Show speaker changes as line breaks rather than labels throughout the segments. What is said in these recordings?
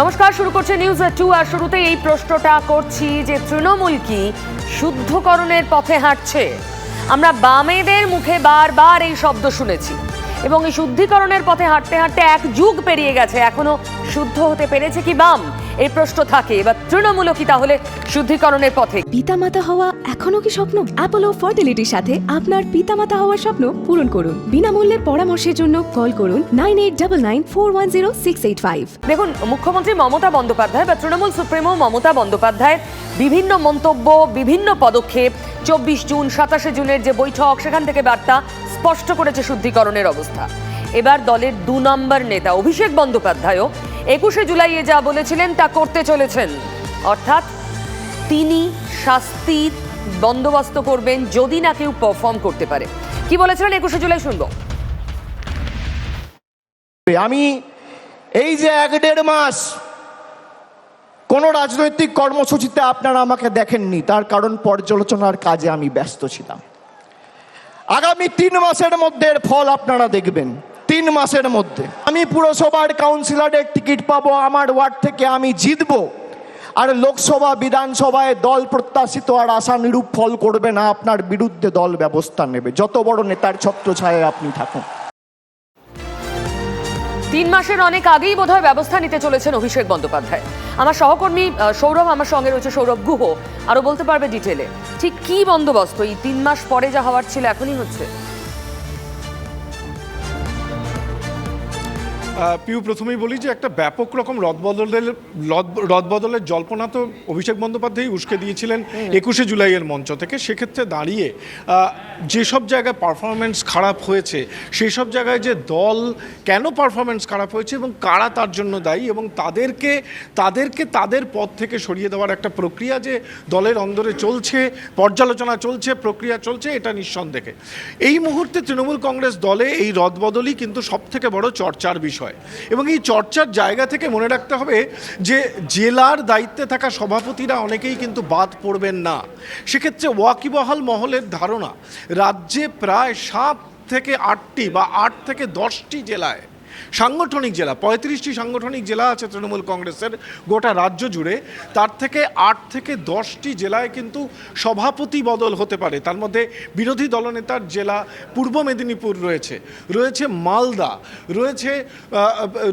নমস্কার, শুরু করছে নিউজ টু আর শুরুতে এই প্রশ্নটা করছি যে তৃণমূল কি শুদ্ধকরণের পথে হাঁটছে? আমরা বামেদের মুখে বারবার এই শব্দ শুনেছি এবং এই শুদ্ধিকরণের পথে হাঁটতে হাঁটতে এক যুগ পেরিয়ে গেছে। এখনও শুদ্ধ হতে পেরেছে কি বাম? এই প্রশ্ন থাকে। এবার তৃণমূলও কি তাহলে শুদ্ধিকরণের পথে?
পিতামাতা হওয়া এখনও কি স্বপ্ন? অ্যাপোলো ফার্টিলিটির সাথে আপনার পিতামাতা হওয়ার স্বপ্ন পূরণ করুন। বিনামূল্যে পরামর্শের জন্য কল করুন nine eight double nine four one zero six eight five.
দেখুন মুখ্যমন্ত্রী মমতা বন্দ্যোপাধ্যায় বা তৃণমূল সুপ্রিমো মমতা বন্দ্যোপাধ্যায়ের বিভিন্ন মন্তব্য বিভিন্ন পদক্ষেপ চব্বিশ জুন সাতাশে জুনের যে বৈঠক সেখান থেকে বার্তা স্পষ্ট করেছে শুদ্ধিকরণের অবস্থা। এবার দলের দু নম্বর নেতা অভিষেক বন্দ্যোপাধ্যায়ও একুশে জুলাইয়ে যা বলেছিলেন, তা করতে চলেছেন। অর্থাৎ তিনি শাস্তির বন্দোবস্ত করবেন যদি না কেউ পারফর্ম করতে পারে। কি বলেছিলেন একুশে জুলাই, শুনব।
আমি এই যে এক দেড় মাস কোন রাজনৈতিক কর্মসূচিতে আপনারা আমাকে দেখেননি, তার কারণ পর্যালোচনার কাজে আমি ব্যস্ত ছিলাম। আগামী তিন মাসের মধ্যে ফল আপনারা দেখবেন। তিন মাসের মধ্যে আমি পুরসভার কাউন্সিলরের টিকিট পাবো, আমার ওয়ার্ড থেকে আমি জিতবো। আর লোকসভা, বিধানসভায় দল প্রত্যাশিত আর আশা নিরূপ ফল করবে না, আপনার বিরুদ্ধে দল ব্যবস্থা নেবে। যত বড় নেতার ছত্র ছত্রছায়ায় আপনি থাকুন।
তিন মাসের অনেক আগেই বোধহয় ব্যবস্থা নিতে চলেছেন অভিষেক বন্দ্যোপাধ্যায়। আমার সহকর্মী সৌরভ আমার সঙ্গে রয়েছে। সৌরভ গুহ, আরও বলতে পারবে ডিটেলে। ঠিক কি বন্দোবস্ত? এই তিন মাস পরে যা হওয়ার ছিল, এখনই হচ্ছে।
পিউ প্রথমেই বলি যে একটা ব্যাপক রকম রদবদলের রদ- রদবদলের জল্পনা তো অভিষেক বন্দ্যোপাধ্যায় উস্কে দিয়েছিলেন একুশে জুলাইয়ের মঞ্চ থেকে। সেক্ষেত্রে দাঁড়িয়ে যেসব জায়গায় পারফরমেন্স খারাপ হয়েছে সেই সব জায়গায় যে দল কেন পারফরমেন্স খারাপ হয়েছে এবং কারা তার জন্য দায়ী এবং তাদেরকে তাদেরকে তাদের পদ থেকে সরিয়ে দেওয়ার একটা প্রক্রিয়া যে দলের অন্দরে চলছে পর্যালোচনা চলছে প্রক্রিয়া চলছে এটা নিঃসন্দেহে। এই মুহূর্তে তৃণমূল কংগ্রেস দলে এই রদবদলই কিন্তু সব থেকে বড় চর্চার বিষয়। এবং এই চর্চার জায়গা থেকে মনে রাখতে হবে যে জেলার দায়িত্বে থাকা সভাপতিরা অনেকেই কিন্তু বাদ পড়বেন না। সেক্ষেত্রে ওয়াকিবহাল মহলের ধারণা, রাজ্যে প্রায় সাত থেকে আটটি বা আট থেকে দশটি জেলায় সাংগঠনিক জেলা, পঁয়ত্রিশটি সাংগঠনিক জেলা আছে তৃণমূল কংগ্রেসের, গোটা রাজ্য জুড়ে। তার থেকে আট থেকে দশটি জেলায় কিন্তু সভাপতি বদল হতে পারে। তার মধ্যে বিরোধী দলনেতার জেলা পূর্ব মেদিনীপুর রয়েছে। রয়েছে মালদা, রয়েছে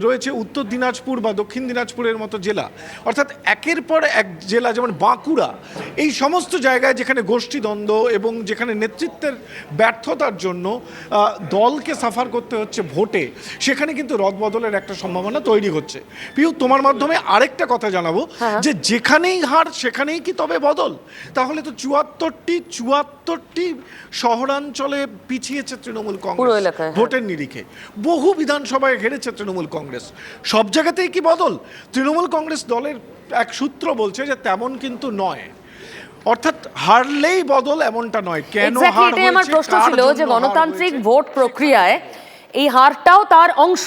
রয়েছে উত্তর দিনাজপুর বা দক্ষিণ দিনাজপুরের মতো জেলা। অর্থাৎ একের পর এক জেলা যেমন বাঁকুড়া, এই সমস্ত জায়গায় যেখানে গোষ্ঠীদ্বন্দ্ব এবং যেখানে নেতৃত্বের ব্যর্থতার জন্য দলকে সাফার করতে হচ্ছে ভোটে, সেখানে কিন্তু রদবদলের একটা সম্ভাবনা তৈরি হচ্ছে। পিউ তোমার মাধ্যমে আরেকটা কথা জানাব যে যেখানেই হার সেখানেই কি তবে বদল? তাহলে তো চুয়াত্তরটি চুয়াত্তরটি শহরাঞ্চলে পিছিয়েছে তৃণমূল কংগ্রেস।
হ্যাঁ।
ভোটের নিরিখে। বহু বিধানসভায় ঘেরেছে তৃণমূল কংগ্রেস। সব জায়গাতেই কি বদল? তৃণমূল কংগ্রেস দলের এক সূত্র বলছে যে তেমন কিন্তু নয়। অর্থাৎ হারলেই বদল এমনটা নয়। কেন
আমার প্রশ্ন ছিল যে গণতান্ত্রিক ভোট প্রক্রিয়ায় এই হারটাও তার অংশ।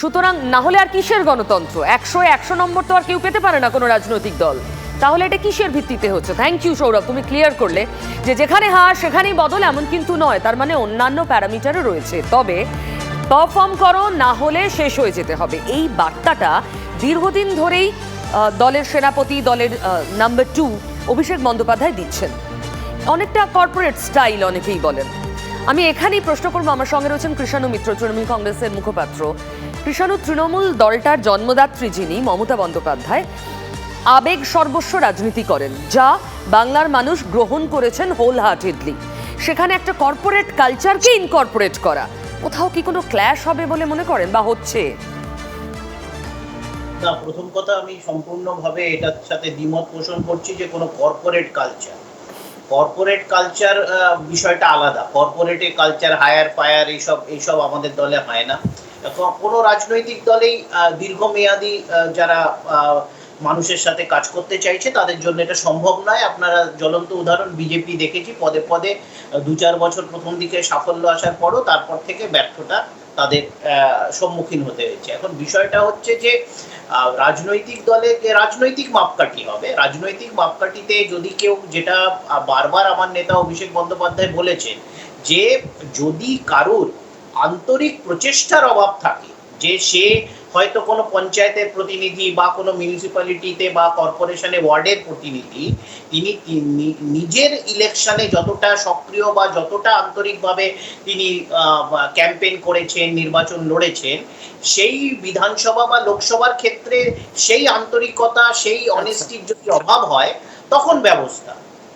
সুতরাং না হলে আর কিসের গণতন্ত্র? একশো একশো নম্বর তো আর কেউ পেতে পারে না কোনো রাজনৈতিক দল। তাহলে এটা কিসের ভিত্তিতে হচ্ছে? Thank you Sourav. তুমি ক্লিয়ার করলে যে যেখানে হার, সেখানেই বদল এমন কিন্তু নয়। তার মানে অন্যান্য প্যারামিটারও রয়েছে। তবে পারফর্ম করো, না হলে শেষ হয়ে যেতে হবে। এই বার্তাটা দীর্ঘদিন ধরেই দলের সেনাপতি, দলের নাম্বার টু অভিষেক বন্দ্যোপাধ্যায় দিচ্ছেন। অনেকটা কর্পোরেট স্টাইল অনেকেই বলেন। আমি এখানেই প্রশ্ন করব। আমার সঙ্গে রয়েছেন কৃষাণু মিত্র, তৃণমূল কংগ্রেসের মুখপাত্র। কৃষাণু, তৃণমূল দলটার জন্মদাত্রী যিনি, মমতা বন্দ্যোপাধ্যায়, আবেগ সর্বস্ব রাজনীতি করেন, যা বাংলার মানুষ গ্রহণ করেছেন হোল হার্টেডলি সেখানে একটা কর্পোরেট কালচারকে ইনকর্পোরেট করা। কোথাও কি কোনো ক্ল্যাশ হবে বলে মনে করেন বা হচ্ছে?
না, প্রথম কথা আমি সম্পূর্ণভাবে এটার সাথে দ্বিমত পোষণ করছি যে কোনো কর্পোরেট কালচার কর্পোরেট কালচার বিষয়টা আলাদা। কর্পোরেটে কালচার হায়ার ফায়ার এইসব এইসব আমাদের দলে হয় না। কোনো রাজনৈতিক দলেই দীর্ঘমেয়াদী যারা মানুষের সাথে কাজ করতে চাইছে, তাদের জন্য এটা সম্ভব নয়। আপনারা জ্বলন্ত উদাহরণ বিজেপি দেখেছি। পদে পদে দু চার বছর প্রথম দিকে সাফল্য আসার পরও তারপর থেকে ব্যর্থতা তাদের সম্মুখীন হতে হয়েছে। এখন বিষয়টা হচ্ছে যে রাজনৈতিক দলে রাজনৈতিক মাপকাঠি হবে। রাজনৈতিক মাপকাঠিতে যদি কেউ, যেটা বারবার আমার নেতা অভিষেক বন্দ্যোপাধ্যায় বলেছেন, যে যদি কারুর আন্তরিক প্রচেষ্টার অভাব থাকে, যে সে হয়তো কোনো পঞ্চায়েতের প্রতিনিধি বা কোনো মিউনিসিপ্যালিটিতে বা কর্পোরেশনে ওয়ার্ডের প্রতিনিধি তিনি নিজের ইলেকশনে যতটা সক্রিয় বা যতটা আন্তরিকভাবে তিনি ক্যাম্পেইন করেছেন নির্বাচন লড়েছেন সেই বিধানসভা বা লোকসভার ক্ষেত্রে সেই আন্তরিকতা সেই অনেস্টির যদি অভাব হয় তখন ব্যবস্থা।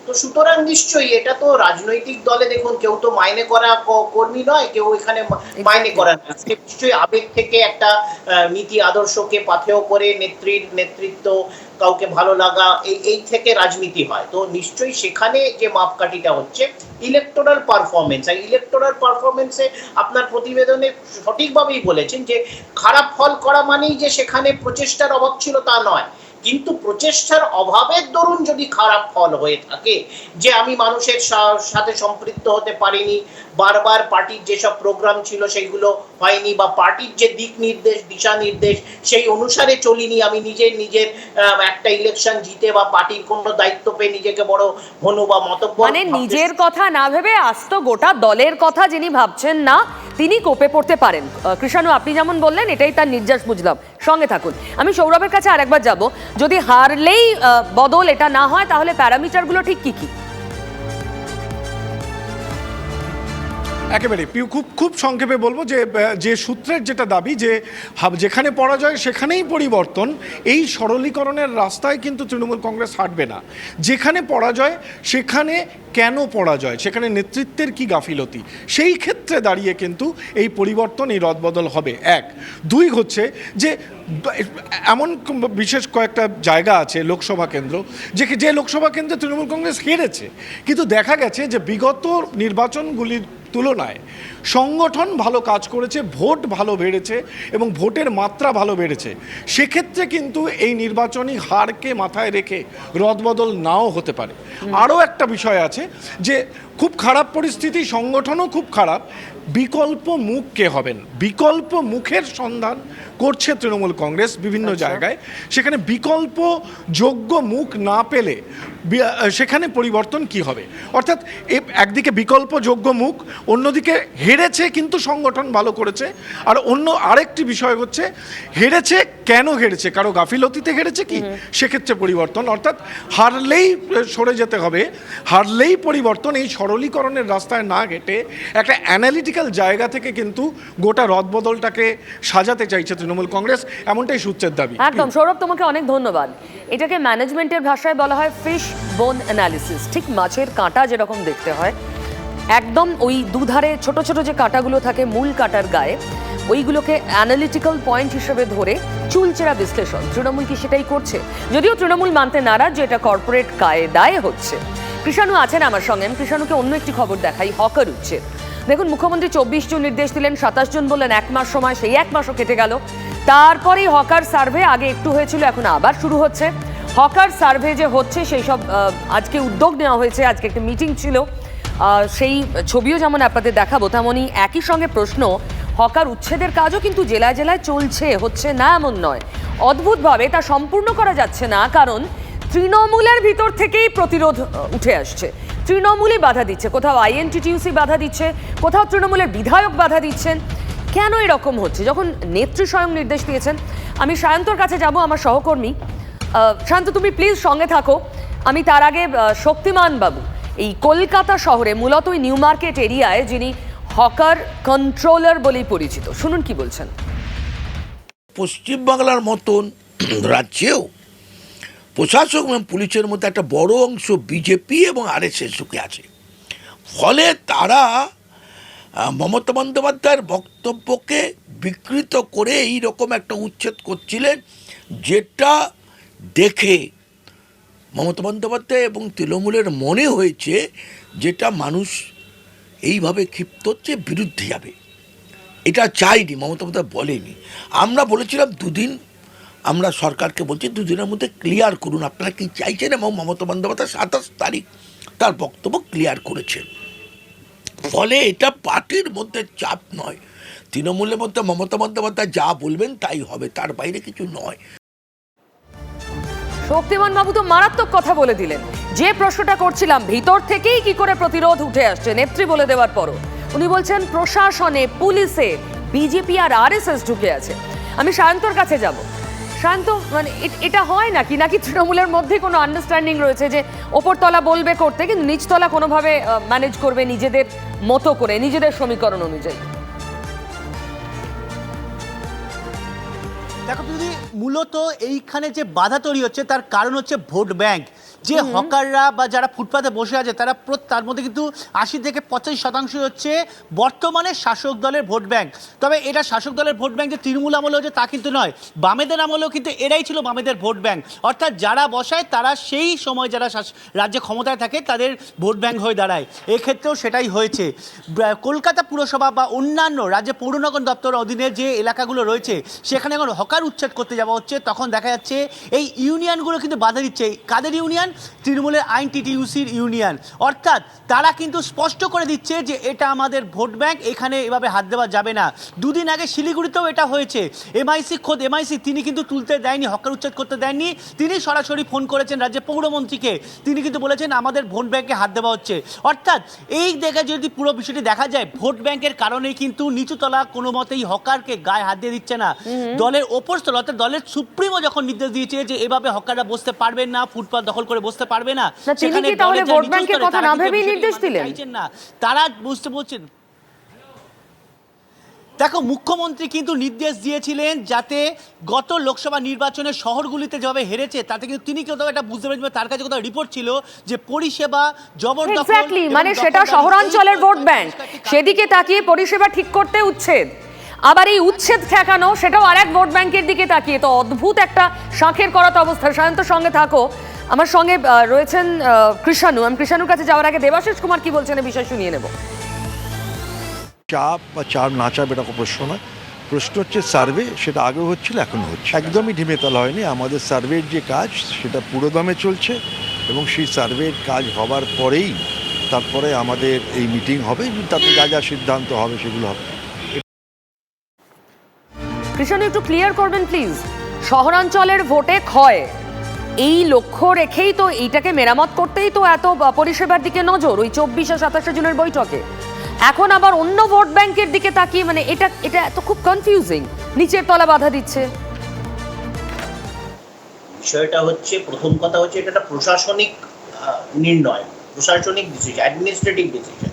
তো সুতরাং নিশ্চয়ই এটা তো রাজনৈতিক দলে দেখুন কেউ তো মাইনে করা কর্মী নয় কেউ এখানে মাইনে করা না নিশ্চয়ই আবেগ থেকে একটা নীতি আদর্শকে পাথেয় করে নেত্রীর নেতৃত্ব কাউকে ভালো লাগা এই এই থেকে রাজনীতি হয়। তো নিশ্চয়ই সেখানে যে মাপকাঠিটা হচ্ছে ইলেকটোরাল পারফরমেন্স আর ইলেকটোরাল পারফরমেন্সে আপনার প্রতিবেদনে সঠিকভাবেই বলেছেন যে খারাপ ফল করা মানেই যে সেখানে প্রচেষ্টার অভাব ছিল তা নয়। কিন্তু প্রচেষ্টার অভাবের দরুন যদি খারাপ ফল হয়ে থাকে যে আমি মানুষের সাথে সম্পৃক্ত হতে পারিনি বারবার পার্টির যেসব প্রোগ্রাম ছিল সেগুলো হয়নি বা পার্টির যে দিক নির্দেশ দিশা নির্দেশ সেই অনুসারে চলিনি আমি নিজের নিজের একটা ইলেকশন জিতে বা পার্টির কোনো দায়িত্ব পেয়ে নিজেকে বড় হনু বা মতব্য
মানে নিজের কথা না ভেবে আস্ত গোটা দলের কথা যিনি ভাবছেন না তিনি কোপে পড়তে পারেন। কৃষাণু আপনি যেমন বললেন এটাই তার নির্যাস বুঝলাম। সঙ্গে থাকুন। আমি সৌরভের কাছে আরেকবার যাব। যদি হারলেই বদল এটা না হয়, তাহলে প্যারামিটারগুলো ঠিক কি কি?
একেবারে। পিউ, খুব খুব সংক্ষেপে বলব যে যে সূত্রের যেটা দাবি যে যেখানে পরাজয়, সেখানেই পরিবর্তন, এই সরলীকরণের রাস্তায় কিন্তু তৃণমূল কংগ্রেস হাঁটবে না। যেখানে পরাজয়, সেখানে কেন পরাজয়? সেখানে নেতৃত্বের কি গাফিলতি? সেই ক্ষেত্রে দাঁড়িয়ে কিন্তু এই পরিবর্তন এই রদবদল হবে। এক। দুই হচ্ছে যে এমন বিশেষ কয়েকটা জায়গা আছে লোকসভা কেন্দ্র যে যে লোকসভা কেন্দ্রে তৃণমূল কংগ্রেস হেরেছে। কিন্তু দেখা গেছে যে বিগত নির্বাচনগুলির তুলনায় সংগঠন ভালো কাজ করেছে ভোট ভালো বেড়েছে এবং ভোটের মাত্রা ভালো বেড়েছে। সেক্ষেত্রে কিন্তু এই নির্বাচনী হারকে মাথায় রেখে রদবদল নাও হতে পারে। আরও একটা বিষয় আছে যে খুব খারাপ পরিস্থিতি সংগঠনও খুব খারাপ বিকল্প মুখ কে হবেন। বিকল্প মুখের সন্ধান করছে তৃণমূল কংগ্রেস বিভিন্ন জায়গায়। সেখানে বিকল্প যোগ্য মুখ না পেলে সেখানে পরিবর্তন কি হবে? অর্থাৎ একদিকে বিকল্প যোগ্য মুখ অন্যদিকে হেরেছে কিন্তু সংগঠন ভালো করেছে। আর অন্য আরেকটি বিষয় হচ্ছে হেরেছে কেন হেরেছে? কারও গাফিলতিতে হেরেছে কি? সেক্ষেত্রে পরিবর্তন। অর্থাৎ হারলেই সরে যেতে হবে হারলেই পরিবর্তন এই সরলীকরণের রাস্তায় না হেঁটে একটা অ্যানালিটিক্যাল জায়গা থেকে কিন্তু গোটা রদবদলটাকে সাজাতে চাইছে তৃণমূল কংগ্রেস, এমনটাই সূত্রের দাবি।
একদম। সৌরভ, তোমাকে অনেক ধন্যবাদ। এটাকে ম্যানেজমেন্টের ভাষায় বলা হয় ফিশ বোন অ্যানালিসিস ঠিক মাছের কাঁটা যেরকম দেখতে হয়, একদম ওই দুধারে ছোট ছোট যে কাঁটাগুলো থাকে মূল কাঁটার গায়ে, ওইগুলোকে অ্যানালিটিক্যাল পয়েন্ট হিসেবে ধরে চুলচেরা বিশ্লেষণ। তৃণমূল কি সেটাই করছে? যদিও তৃণমূল মানতে নারাজ যে এটা কর্পোরেট কায়দায় হচ্ছে। কৃষাণু আছেন আমার সঙ্গে। আমি কৃষাণুকে অন্য একটি খবর দেখাই। হকার উচ্ছেদ দেখুন, মুখ্যমন্ত্রী চব্বিশ জন নির্দেশ দিলেন, সাতাশ জন বললেন, এক মাস সময়, সেই এক মাসও কেটে গেল। তারপরেই হকার সার্ভে, আগে একটু হয়েছিল, এখন আবার শুরু হচ্ছে। হকার সার্ভে যে হচ্ছে, সেই সব আজকে উদ্যোগ নেওয়া হয়েছে, আজকে একটা মিটিং ছিল। সেই ছবিও যেমন আপনাদের দেখাবো, তেমনই একই সঙ্গে প্রশ্ন, হকার উচ্ছেদের কাজও কিন্তু জেলায় জেলায় চলছে, হচ্ছে না এমন নয়। অদ্ভুতভাবে তা সম্পূর্ণ করা যাচ্ছে না, কারণ তৃণমূলের ভিতর থেকেই প্রতিরোধ উঠে আসছে। তৃণমূলই বাধা দিচ্ছে। কোথাও আইএনটিটিউসি বাধা দিচ্ছে, কোথাও তৃণমূলের বিধায়ক বাধা দিচ্ছেন। কেন এরকম হচ্ছে? যখন নেত্রী স্বয়ং নির্দেশ দিয়েছেন, আমি সায়ন্তর কাছে যাব, আমার সহকর্মী। শান্ত তুমি প্লিজ সঙ্গে থাকো। আমি তার আগে শক্তিমান বাবু, এই কলকাতা শহরে মূলত ওই নিউ মার্কেট এরিয়ায়, যিনি হকার কন্ট্রোলার বলেই পরিচিত। শুনুন কি বলছেন।
পশ্চিমবাংলার মতন রাজ্যেও প্রশাসক এবং পুলিশের মধ্যে একটা বড় অংশ বিজেপি এবং আরএসএস ঢুকে আছে। ফলে তারা মমতা বন্দ্যোপাধ্যায়ের বক্তব্যকে বিকৃত করে এই রকম একটা উচ্ছেদ করছিলেন, যেটা দেখে মমতা বন্দ্যোপাধ্যায় এবং তৃণমূলের মনে হয়েছে যেটা মানুষ এইভাবে ক্ষিপ্ত হচ্ছে, বিরুদ্ধে যাবে। এটা চাইনি, মমতা বন্দ্যোপাধ্যায় বলেনি। আমরা বলেছিলাম দুদিন আমরা সরকারকে বলছি দুদিনের মধ্যে ক্লিয়ার করুন। আপনারা কি চাইছেন এবং মমতা বন্দ্যোপাধ্যায় সাতাশ তারিখ তার বক্তব্য ক্লিয়ার করেছেন ফলে এটা পার্টির মধ্যে চাপ নয়। তৃণমূলের মধ্যে মমতা বন্দ্যোপাধ্যায় যা বলবেন তাই হবে, তার বাইরে কিছু নয়।
শক্তিমান বাবু তো মারাত্মক কথা বলে দিলেন। যে প্রশ্নটা করছিলাম, ভিতর থেকেই কি করে প্রতিরোধ উঠে আসছে, নেত্রী বলে দেওয়ার পরও। উনি বলছেন, প্রশাসনে, পুলিশে, বিজেপি আর আরএসএস ঢুকে আছে। আমি সায়ন্তর কাছে যাব। শান্ত মানে এটা হয় নাকি? নাকি তৃণমূলের মধ্যে কোনো আন্ডারস্ট্যান্ডিং রয়েছে যে ওপরতলা বলবে করতে, কিন্তু নিচতলা কোনোভাবে ম্যানেজ করবে নিজেদের মতো করে, নিজেদের সমীকরণ অনুযায়ী?
দেখো, যদি মূলত এইখানে যে বাধা তৈরি হচ্ছে, তার কারণ হচ্ছে ভোট ব্যাংক। যে হকাররা বা যারা ফুটপাতে বসে আছে তারা তার মধ্যে কিন্তু আশি থেকে পঁচাশি শতাংশ হচ্ছে বর্তমানে শাসক দলের ভোট ব্যাংক। তবে এটা শাসক দলের ভোট ব্যাংক যে তৃণমূল আমলে হচ্ছে তা কিন্তু নয়। বামেদের আমলেও কিন্তু এরাই ছিল বামেদের ভোট ব্যাংক। অর্থাৎ যারা বসায় তারা সেই সময় যারা শাস- রাজ্যে ক্ষমতায় থাকে তাদের ভোট ব্যাংক হয়ে দাঁড়ায়। এক্ষেত্রেও সেটাই হয়েছে। কলকাতা পুরসভা বা অন্যান্য রাজ্যে পৌরনগর দপ্তরের অধীনে যে এলাকাগুলো রয়েছে সেখানে এখন হকার উচ্ছেদ করতে যাওয়া হচ্ছে তখন দেখা যাচ্ছে এই ইউনিয়নগুলো কিন্তু বাধা দিচ্ছে। কাদের ইউনিয়ন? তৃণমূলের আইন টিটিউসির ইউনিয়ন। অর্থাৎ তারা কিন্তু স্পষ্ট করে দিচ্ছে যে এটা আমাদের ভোট ব্যাংক এখানে এভাবে হাত দেওয়া যাবে না। দুদিন আগে শিলিগুড়িতেও এটা হয়েছে। এমআইসি খোদ এমআইসি তিনি কিন্তু তুলতে দেয়নি হকার উচ্ছেদ করতে দেননি। তিনি সরাসরি ফোন করেছেন রাজ্যের পৌরমন্ত্রীকে তিনি কিন্তু বলেছেন আমাদের ভোট ব্যাংকে হাত দেওয়া হচ্ছে। অর্থাৎ এই দেখে যদি পুরো বিষয়টি দেখা যায় ভোট ব্যাংকের কারণেই কিন্তু নিচুতলা কোনো মতেই হকারকে গায়ে হাত দিয়ে দিচ্ছে না। দলের ওপর স্তর অর্থাৎ দলের সুপ্রিমো যখন নির্দেশ দিয়েছে যে এভাবে হকাররা বসতে পারবেন না ফুটপাত দখল করে বসতে পারবে না। সেখানে
তাহলে ভোট ব্যাংকের কথা না ভেবেই নির্দেশ দিলেন?
না। তারা বুঝতে বলছেন। দেখো মুখ্যমন্ত্রী কিন্তু নির্দেশ দিয়েছিলেন যাতে গত লোকসভা নির্বাচনে শহরগুলিতে যেভাবে হেরেছে তাতে কিন্তু তিনি কোথাও একটা বুঝতে পেরেছেন তার কাছে কোথাও রিপোর্ট ছিল যে পরিষেবা জবরদখল
মানে সেটা শহরাঞ্চলের ভোট ব্যাংক। সেদিকে তাকিয়ে পরিষেবা ঠিক করতে উচ্ছেদ। আবার এই উচ্ছেদ ঠেকানো সেটাও আরেক ভোট ব্যাংকের দিকে তাকিয়ে। তো অদ্ভুত একটা শাঁখের করাত অবস্থা। সায়ন্ত সঙ্গে থাকো। আমার সঙ্গে রয়েছেন কৃষাণু আমি কৃষাণুর কাছে যাওয়ার আগে দেবাশিস কুমার কি বলছেন বিষয় শুনিয়ে নেব।
চাপ বা চাপ না চাপ এটা প্রশ্ন নয়। প্রশ্ন হচ্ছে সার্ভে সেটা আগেও হচ্ছিল এখনও হচ্ছে। একদমই ঢিমেতালা হয়নি। আমাদের সার্ভের যে কাজ সেটা পুরোদমে চলছে এবং সেই সার্ভের কাজ হবার পরেই তারপরে আমাদের এই মিটিং হবে তাতে যা যা সিদ্ধান্ত হবে সেগুলো হবে।
কৃষাণু, একটু ক্লিয়ার করবেন প্লিজ শহরাঞ্চলের ভোটে ক্ষয়। এই লক্ষ্য রেখেই তো এইটাকে মেরামত করতেই তো এত পরিষেবার দিকে নজর, ওই চব্বিশে সাতাশে জুনের বৈঠকে। এখন আবার অন্য ভোট ব্যাংকের দিকে তাকিয়ে মানে এটা এটা এত খুব কনফিউজিং নিচের তলা বাধা দিচ্ছে।
বিষয়টা হচ্ছে, প্রথম কথা হচ্ছে, এটা একটা প্রশাসনিক নির্ণয়, প্রশাসনিক decision administrative decision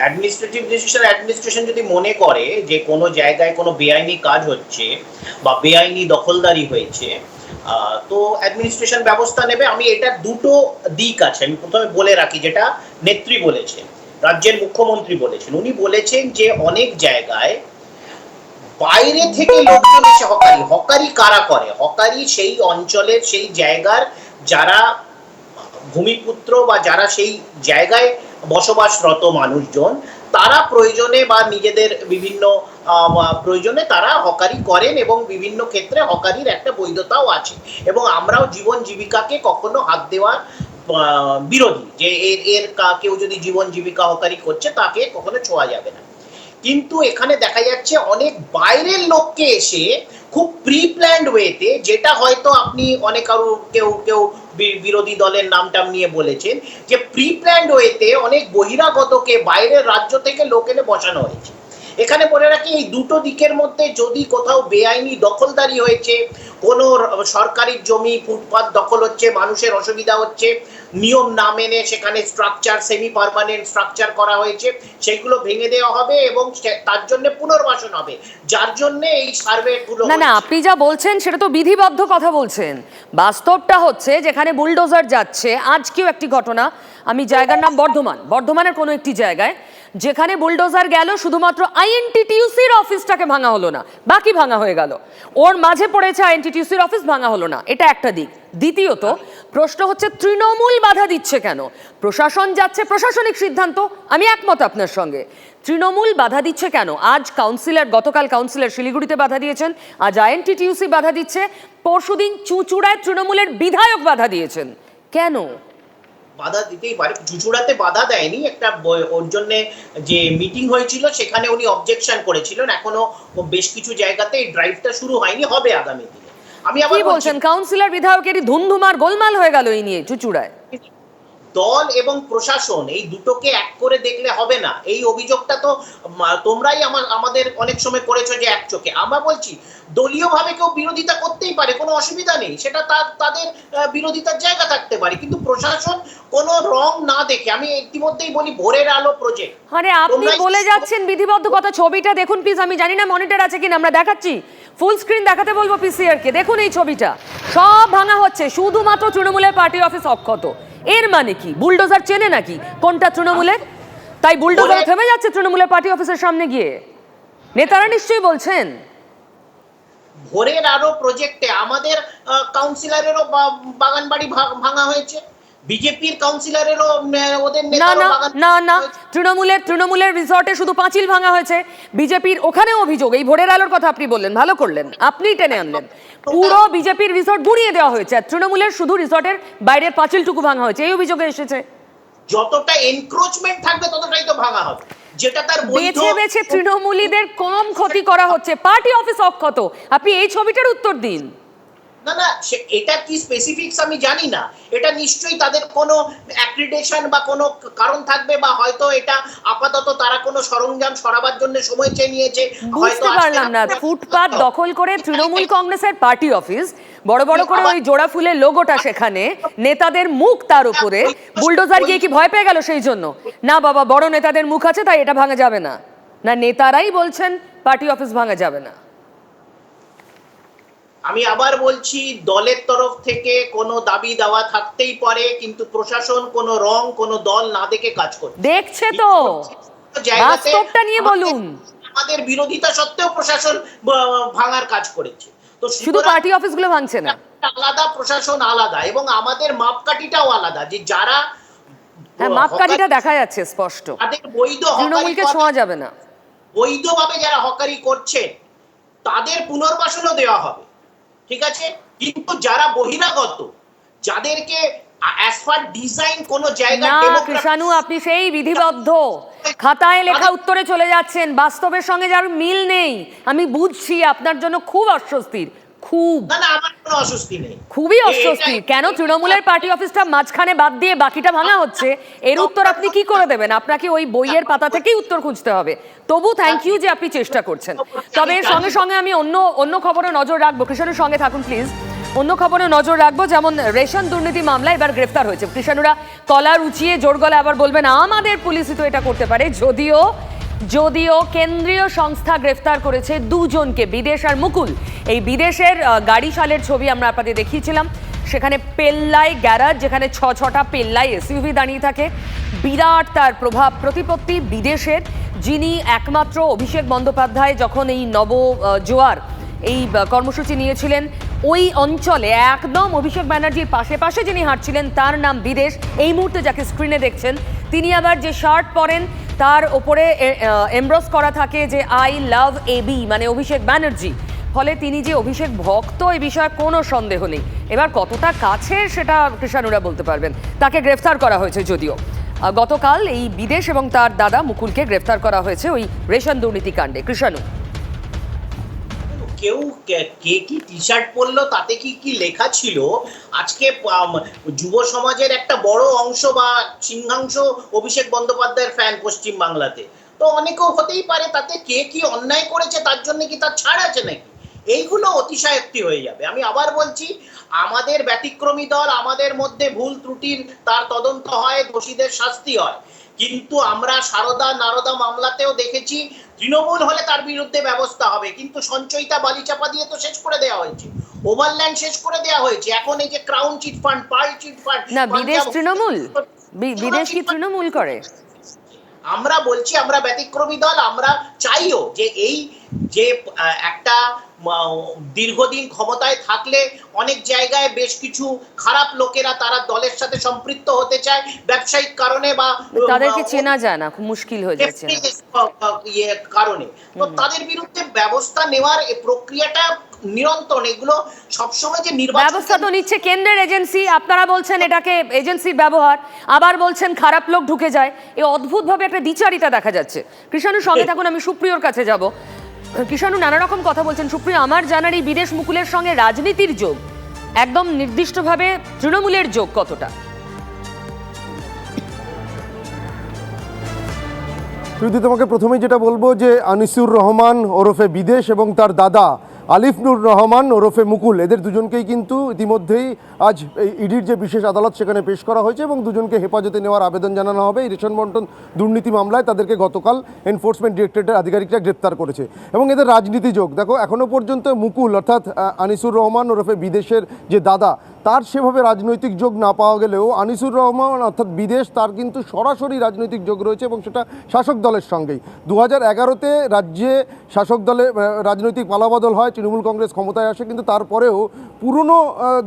administrative decision administration যদি মনে করে যে কোনো জায়গায় কোনো বেআইনি কাজ হচ্ছে বা বেআইনি দখলদারি হয়েছে তো অ্যাডমিনিস্ট্রেশন ব্যবস্থা নেবে। আমি এটা দুটো দিক আছে। আমি প্রথমে বলে রাখি যেটা নেত্রী বলেছেন রাজ্যের মুখ্যমন্ত্রী বলেছেন। উনি বলেছেন যে অনেক জায়গায় বাইরে থেকে লোকজন এসে হকারি। হকারি কারা করে? হকারি সেই অঞ্চলের, সেই জায়গার যারা ভূমিপুত্র বা যারা সেই জায়গায় বসবাসরত মানুষজন, তারা প্রয়োজনে বা নিজেদের বিভিন্ন প্রয়োজনে তারা হকারি করেন এবং বিভিন্ন ক্ষেত্রে হকারির একটা বৈধতাও আছে। এবং আমরাও জীবন জীবিকাকে কখনো হাত দেওয়ার বিরোধী। যে এর এর কেউ যদি জীবন জীবিকা হকারি করছে, তাকে কখনো ছোঁয়া যাবে না। কিন্তু এখানে দেখা যাচ্ছে অনেক বাইরের লোককে এসে খুব প্রি প্ল্যান্ড ওয়েতে যেটা হয়তো আপনি অনেক কারও কেউ কেউ বিরোধী দলের নাম টাম নিয়ে বলেছেন যে প্রি প্ল্যান্ড ওয়েতে অনেক বহিরাগতকে বাইরের রাজ্য থেকে লোক এনে বসানো হয়েছে। এখানে বলে রাখি এই দুটো দিকের মধ্যে যদি কোথাও বেআইনি দখলদারি হয়েছে কোনো সরকারি জমি ফুটপাত দখল হচ্ছে মানুষের অসুবিধা হচ্ছে নিয়ম না মেনে সেখানে স্ট্রাকচার সেমি পারমানেন্ট স্ট্রাকচার করা হয়েছে সেগুলো ভেঙে দেওয়া হবে এবং তার জন্য পুনর্বাসন হবে। যার জন্য এই সার্ভে গুলো
না না আপনি যা বলছেন সেটা তো বিধিবদ্ধ কথা বলছেন। বাস্তবটা হচ্ছে যেখানে বুলডোজার যাচ্ছে আজকেও একটি ঘটনা আমি জায়গার নাম বর্ধমান। বর্ধমানের কোনো একটি জায়গায় যেখানে বুলডোজার গেল, শুধুমাত্র আইএনটিটিউসির অফিসটাকে ভাঙা হলো না, বাকি ভাঙা হয়ে গেল। ওর মাঝে পড়েছে আইএনটিটিউসির অফিস, ভাঙা হলো না। এটা একটা দিক। দ্বিতীয়ত, প্রশ্ন হচ্ছে, তৃণমূল বাধা দিচ্ছে কেন? প্রশাসন যাচ্ছে, প্রশাসনিক সিদ্ধান্ত, আমি একমত আপনার সঙ্গে। তৃণমূল বাধা দিচ্ছে কেন? আজ কাউন্সিলর, গতকাল কাউন্সিলর শিলিগুড়িতে বাধা দিয়েছেন, আজ আইএনটিটিউসি বাধা দিচ্ছে, পরশুদিন চুঁচুড়ায় তৃণমূলের বিধায়ক বাধা দিয়েছেন। কেন?
বাধা দিতেই পারে। জুজুড়াতে বাধা দেয়নি একটা ওর জন্য যে মিটিং হয়েছিল সেখানে উনি অবজেকশন করেছিলেন। এখনও বেশ কিছু জায়গাতে এই ড্রাইভটা শুরু হয়নি হবে আগামী দিনে। আমি আবার
বলছেন? কাউন্সিলর বিধায়কেরই ধুমধুমার গোলমাল হয়ে গেল এই নিয়ে চুচুড়ায়।
দল এবং প্রশাসন এই দুটোকে এক করে দেখলে হবে না। এই অভিযোগটা তো তোমরাই আমার আমাদের অনেক সময় করেছ যে এক চোখে। আমরা বলছি দলীয়ভাবে কেউ বিরোধিতা করতেই পারে কোনো অসুবিধা নেই। সেটা তার তাদের বিরোধিতার জায়গা থাকতে পারে। কিন্তু প্রশাসন কোনো রং না দেখে আমি ইতিমধ্যেই বলি ভোরের আলো প্রজেক্ট
মানে আপনি বলে যাচ্ছেন বিধিবদ্ধ কথা ছবিটা দেখুন প্লিজ আমি জানি না মনিটর আছে কিনা আমরা দেখাচ্ছি। ফুল স্ক্রিন দেখাতে বলব পিসিআর কে। দেখুন এই ছবিটা। সব ভাঙা হচ্ছে শুধুমাত্র তৃণমূলের পার্টি অফিস অক্ষত। এর মানে কি? বুলডোজার চেনে নাকি? কোনটা তৃণমূলের? তাই বুলডোজার
বলে-
থেমে যাচ্ছে তৃণমূলের পার্টি অফিসের সামনে গিয়ে। নেতারা নিশ্চয়ই বলছেন।
ভোরের আরও প্রজেক্টে আমাদের কাউন্সিলরেরও বাগানবাড়ি ভাঙা হয়েছে। বিজেপির কাউন্সিলরেরও ওদের
না না না না তৃণমূলের তৃণমূলের রিসর্টে শুধু পাঁচিল ভাঙা হয়েছে। বিজেপির ওখানেও অভিযোগ এই ভোরের আলোর কথা আপনি বললেন ভালো করলেন আপনি টেনে আনলেন। পুরো বিজেপির রিসর্ট গুড়িয়ে দেওয়া হয়েছে আর তৃণমূলের শুধু রিসর্টের বাইরের পাঁচিলটুকু ভাঙা হয়েছে এই অভিযোগে এসেছে।
যতটা এনক্রোচমেন্ট থাকবে ততটাই তো ভাঙা হবে। যেটা তার
বেছে বেছে তৃণমূলীদের কম ক্ষতি করা হচ্ছে পার্টি অফিস অক্ষত। আপনি এই ছবিটার উত্তর দিন।
না না এটা কি স্পেসিফিক্স আমি জানি না। এটা নিশ্চয়ই তাদের কোনো অ্যাক্রিডেশন বা কোনো কারণ থাকবে বা হয়তো এটা আপাতত তারা কোনো সরঞ্জাম সরাবার জন্য সময় চেয়ে নিয়েছে।
বুঝতে পারলাম না। ফুটপাত দখল করে তৃণমূল কংগ্রেসের পার্টি অফিস বড় বড় করে ওই জোড়া ফুলের লোগোটা সেখানে নেতাদের মুখ তার উপরে। বুলডোজার গিয়ে কি ভয় পেয়ে গেল সেই জন্য? না বাবা বড় নেতাদের মুখ আছে তাই এটা ভাঙা যাবে না। না নেতারাই বলছেন পার্টি অফিস ভাঙা যাবে না।
আমি আবার বলছি দলের তরফ থেকে কোনো দাবি দাওয়া থাকতেই পারে কিন্তু প্রশাসন কোনো রং কোনো দল না দেখে কাজ করে
দেখছে তো। বাস্তবটা নিয়ে বলুন।
আমাদের বিরোধিতা সত্ত্বেও প্রশাসন ভাঙার কাজ করেছে। তো
শুধু পার্টি অফিসগুলো ভাঙছে না।
আলাদা প্রশাসন আলাদা এবং আমাদের মাপকাঠিটাও আলাদা যে যারা
হ্যাঁ মাপকাঠিটা দেখা যাচ্ছে স্পষ্ট।
তাদের বৈধ
তৃণমূলকে ছোঁয়া যাবে না।
বৈধভাবে যারা হকারি করছে তাদের পুনর্বাসনও দেওয়া হবে। ঠিক আছে? কিন্তু যারা বহিরাগত যাদেরকে অ্যাজ পার ডিজাইন কোনো জায়গা
না কৃষাণু আপনি সেই বিধিবদ্ধ। খাতায় লেখা উত্তরে চলে যাচ্ছেন। বাস্তবের সঙ্গে যার মিল নেই। আমি বুঝছি আপনার জন্য খুব অস্বস্তির খুব খুবই অস্বস্তি। কেন? তৃণমূলের পার্টি অফিসটা মাঝখানে বাদ দিয়ে বাকিটা ভাঙা হচ্ছে। এর উত্তর আপনি কি করে দেবেন? আপনাকে ওই বইয়ের পাতা থেকেই উত্তর খুঁজতে হবে। তবু থ্যাংক ইউ যে আপনি চেষ্টা করছেন। তবে এর সঙ্গে সঙ্গে আমি অন্য অন্য খবরে নজর রাখব। কৃষাণুর সঙ্গে থাকুন প্লিজ অন্য খবরে নজর রাখব যেমন রেশন দুর্নীতি মামলা এবার গ্রেফতার হয়েছে। কৃষাণুরা কলার উঁচিয়ে জোর গলা আবার বলবেন আমাদের পুলিশই তো এটা করতে পারে। যদিও যদিও কেন্দ্রীয় সংস্থা গ্রেফতার করেছে দুজনকে, বিদেশ আর মুকুল। এই বিদেশের গাড়ি শালের ছবি আমরা আপনাদের দেখিয়েছিলাম। সেখানে পেল্লাই গ্যারাজ, যেখানে ছ ছটা পেল্লাই এসইউভি দাঁড়িয়ে থাকে। বিরাট তার প্রভাব প্রতিপত্তি বিদেশের, যিনি একমাত্র অভিষেক বন্দ্যোপাধ্যায় যখন এই নব জোয়ার এই কর্মসূচি নিয়েছিলেন, ওই অঞ্চলে একদম অভিষেক ব্যানার্জির পাশে পাশে যিনি হাঁটছিলেন, তার নাম বিদেশ। এই মুহূর্তে যাকে স্ক্রিনে দেখছেন, তিনি আবার যে শার্ট পরেন তার ওপরে এমব্রস করা থাকে যে আই লাভ এবি মানে অভিষেক ব্যানার্জি। ফলে তিনি যে অভিষেক ভক্ত এই বিষয়ে কোনো সন্দেহ নেই। এবার কতটা কাছে সেটা কৃষাণুরা বলতে পারবেন। তাকে গ্রেফতার করা হয়েছে যদিও। গতকাল এই বিদেশ এবং তার দাদা মুকুলকে গ্রেফতার করা হয়েছে ওই রেশন দুর্নীতি কাণ্ডে। কৃষাণু
কেউ কে- কে টি শার্ট পরলো, তাতে কি কি লেখা ছিল? আজকে যুব সমাজের একটা বড় অংশ বা সিংহাংশ অভিষেক বন্দ্যোপাধ্যায়ের ফ্যান পশ্চিম বাংলাতে তো অনেকেও হতেই পারে তাতে কে কি অন্যায় করেছে, তার জন্য কি তার ছাড় আছে নাকি? এইগুলো অতিশয়োক্তি হয়ে যাবে। আমি আবার বলছি, আমাদের ব্যতিক্রমী দল, আমাদের মধ্যে ভুল ত্রুটির, তার তদন্ত হয়, দোষীদের শাস্তি হয়। কিন্তু আমরা সারদা নারদা মামলাতেও দেখেছি তৃণমূল হলে তার বিরুদ্ধে ব্যবস্থা হবে। কিন্তু সঞ্চয়িতা বালিচাপা দিয়ে তো শেষ করে দেওয়া হয়েছে। ওভারল্যান্ড শেষ করে দেওয়া হয়েছে। এখন এই যে Crown chit fund Pearl chit fund
না বিদেশ তৃণমূল? বিদেশ কি তৃণমূল করে?
আমরা বলছি আমরা ব্যতিক্রমী দল আমরা চাইও যে এই যে একটা দীর্ঘদিন ক্ষমতায় থাকলে অনেক জায়গায় বেশ কিছু খারাপ লোকেরা তারা দলের সাথে সম্পৃক্ত হতে চায়। ব্যবসায়িক কারণে বা
তাদেরকে চেনা যায় না খুব মুশকিল হয়ে যাচ্ছে
ইয়ে কারণে। তো তাদের বিরুদ্ধে ব্যবস্থা নেওয়ার এই প্রক্রিয়াটা নিরন্তর এগুলো সবসময় যে নির্বাচন
ব্যবস্থা তো নিচ্ছে কেন্দ্রের এজেন্সি আপনারা বলছেন এটাকে এজেন্সির ব্যবহার আবার বলছেন খারাপ লোক ঢুকে যায়। এই অদ্ভুতভাবে একটা দ্বিচারিতা দেখা যাচ্ছে। কৃষাণুর সঙ্গে থাকুন আমি সুপ্রিয়র কাছে যাব। কিষাণু নানা রকম কথা বলছেন। সুপ্রিয়, আমার জানার এই বিদেশ মুকুলের সঙ্গে রাজনীতির যোগ, একদম নির্দিষ্টভাবে তৃণমূলের যোগ কতটা?
প্রীতি তোমাকে প্রথমেই যেটা বলব যে আনিসুর রহমান ওরফে বিদেশ এবং তার দাদা আলিফ নুর রহমান, ওরফে মুকুল, এদের দুজনকেই কিন্তু ইতিমধ্যেই আজ ইডির যে বিশেষ আদালত সেখানে পেশ করা হয়েছে এবং দুজনকে হেফাজতে নেওয়ার আবেদন জানানো হবে। এই রেশন বন্টন দুর্নীতি মামলায় তাদেরকে গতকাল এনফোর্সমেন্ট ডিরেক্টরেটের আধিকারিকরা গ্রেপ্তার করেছে। এবং এদের রাজনীতি যোগ, দেখো এখনও পর্যন্ত মুকুল, অর্থাৎ আনিসুর রহমান ওরফে বিদেশের যে দাদা, তার সেভাবে রাজনৈতিক যোগ না পাওয়া গেলেও আনিসুর রহমান, অর্থাৎ বিদেশ, তার কিন্তু সরাসরি রাজনৈতিক যোগ রয়েছে এবং সেটা শাসক দলের সঙ্গেই। দু হাজার এগারোতে রাজ্যে শাসক দলে রাজনৈতিক পালাবদল হয় তৃণমূল কংগ্রেস ক্ষমতায় আসে কিন্তু তারপরেও পুরনো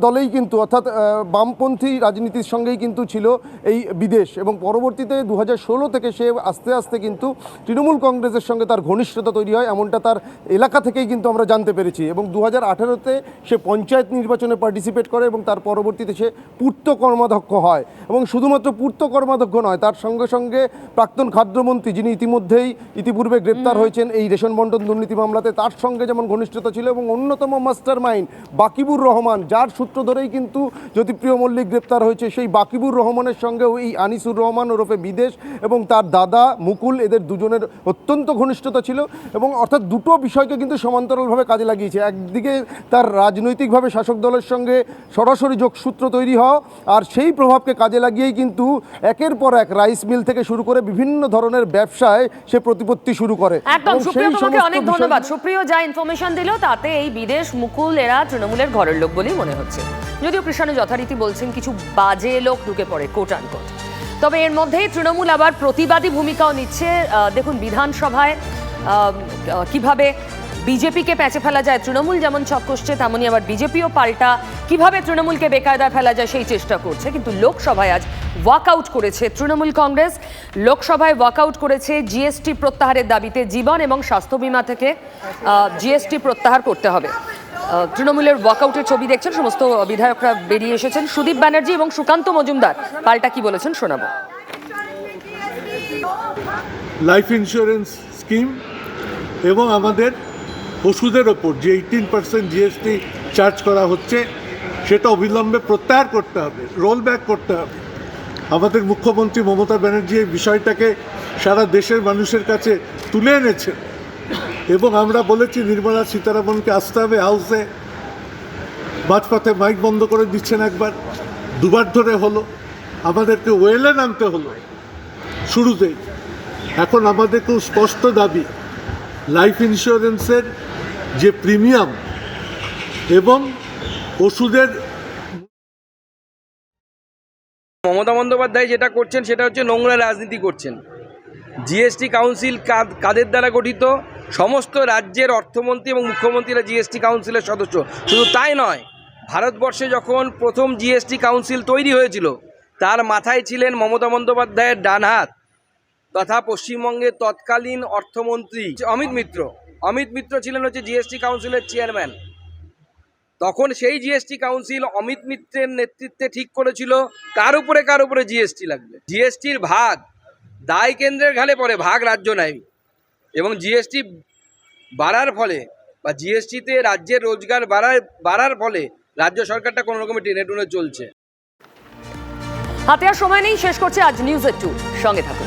দলেই কিন্তু অর্থাৎ বামপন্থী রাজনীতির সঙ্গেই কিন্তু ছিল এই বিদেশ। এবং পরবর্তীতে দু হাজার ষোলো থেকে সে আস্তে আস্তে কিন্তু তৃণমূল কংগ্রেসের সঙ্গে তার ঘনিষ্ঠতা তৈরি হয় এমনটা তার এলাকা থেকেই কিন্তু আমরা জানতে পেরেছি। এবং দু হাজার আঠেরোতে সে পঞ্চায়েত নির্বাচনে পার্টিসিপেট করে এবং তার পরবর্তীতে সে পূর্ত কর্মাধ্যক্ষ হয়। এবং শুধুমাত্র পূর্ত কর্মাধ্যক্ষ নয় তার সঙ্গে সঙ্গে প্রাক্তন খাদ্যমন্ত্রী যিনি ইতিমধ্যেই ইতিপূর্বে গ্রেপ্তার হয়েছেন এই রেশন বন্টন দুর্নীতি মামলাতে তার সঙ্গে যেমন ঘনিষ্ঠতা ছিল এবং অন্যতম মাস্টার মাইন্ড বাকিবুর রহমান যার সূত্র ধরেই কিন্তু জ্যোতিপ্রিয় মল্লিক গ্রেপ্তার হয়েছে। সেই বাকিবুর রহমানের সঙ্গেও এই আনিসুর রহমান ওরফে বিদেশ এবং তার দাদা মুকুল এদের দুজনের অত্যন্ত ঘনিষ্ঠতা ছিল এবং অর্থাৎ দুটো বিষয়কে কিন্তু সমান্তরালভাবে কাজে লাগিয়েছে। একদিকে তার রাজনৈতিকভাবে শাসক দলের সঙ্গে সরাসরি যোগসূত্র তৈরি হওয়া আর সেই প্রভাবকে কাজে লাগিয়েই কিন্তু একের পর এক রাইস মিল থেকে শুরু করে বিভিন্ন ধরনের ব্যবসায় সে প্রতিপত্তি শুরু করে।
একদম সুপ্রিয় তোমাকে অনেক ধন্যবাদ। সুপ্রিয় যা ইনফরমেশন দিল তাতে এই বিদেশ মুকুল এরা তৃণমূলের ঘরের লোক বলেই মনে হচ্ছে। যদিও কৃষাণু যথারীতি বলছেন কিছু বাজে লোক ঢুকে পড়ে কোট আনকোট তবে এর মধ্যেই তৃণমূল আবার প্রতিবাদী ভূমিকাও নিচ্ছে দেখুন বিধানসভায় কীভাবে বিজেপিকে প্যাচে ফেলা যায় তৃণমূল, যেমন ছক কষছে তেমনই আবার বিজেপিও পাল্টা। কীভাবে তৃণমূলকে বেকায়দায় ফেলা যায় সেই চেষ্টা করছে, কিন্তু লোকসভায় আজ ওয়াকআউট করেছে তৃণমূল কংগ্রেস। লোকসভায় ওয়াকআউট করেছে জিএসটি প্রত্যাহারের দাবিতে জীবন এবং স্বাস্থ্য বীমা থেকে জিএসটি প্রত্যাহার করতে হবে। তৃণমূলের ওয়াকআউটের ছবি দেখছেন, সমস্ত বিধায়করা বেরিয়ে এসেছেন। সুদীপ ব্যানার্জি এবং সুকান্ত মজুমদার, পাল্টা কি বলেছেন শোনাবো।
লাইফ ইন্স্যুরেন্স স্কিম এবং আমাদের ওষুধের ওপর যে এইটিন পার্সেন্ট জিএসটি চার্জ করা হচ্ছে, সেটা অবিলম্বে প্রত্যাহার করতে হবে রোল ব্যাক করতে হবে। আমাদের মুখ্যমন্ত্রী মমতা ব্যানার্জি এই বিষয়টাকে সারা দেশের মানুষের কাছে তুলে এনেছে এবং আমরা বলেছি, নির্মলা সীতারামনকে আসতে হবে হাউসে মাঝপথে মাইক বন্ধ করে দিচ্ছেন একবার, দুবার ধরে হলো। আমাদেরকে ওয়েলে নামতে হলো শুরুতেই। এখন আমাদের খুব স্পষ্ট দাবি লাইফ ইন্স্যুরেন্সের যে প্রিমিয়াম এবং ওষুধের
মমতা বন্দ্যোপাধ্যায় যেটা করছেন, সেটা হচ্ছে নোংরা রাজনীতি করছেন। জিএসটি কাউন্সিল কাদ- কাদের দ্বারা গঠিত? সমস্ত রাজ্যের অর্থমন্ত্রী এবং মুখ্যমন্ত্রীরা জিএসটি কাউন্সিলের সদস্য। শুধু তাই নয়, ভারতবর্ষে যখন প্রথম জিএসটি কাউন্সিল তৈরি হয়েছিল, তার মাথায় ছিলেন মমতা বন্দ্যোপাধ্যায়ের ডান হাত তথা পশ্চিমবঙ্গের তৎকালীন অর্থমন্ত্রী অমিত মিত্র। অমিত মিত্র ছিলেন হচ্ছে জিএসটি কাউন্সিলের চেয়ারম্যান তখন সেই জিএসটি কাউন্সিল অমিত মিত্রের নেতৃত্বে ঠিক করেছিল, কার উপরে কার উপরে জিএসটি লাগবে? জিএসটির ভাগ দায় কেন্দ্রের ঘালে পড়ে, ভাগ রাজ্য নেয় এবং জিএসটি বাড়ার ফলে বা জিএসটিতে রাজ্যের রোজগার বাড়ার বাড়ার ফলে রাজ্য সরকারটা কোনো রকমের টেনে টুনে চলছে।
হাতে আর সময় নেই, শেষ করছে আজ নিউজের টু সঙ্গে থাকুন।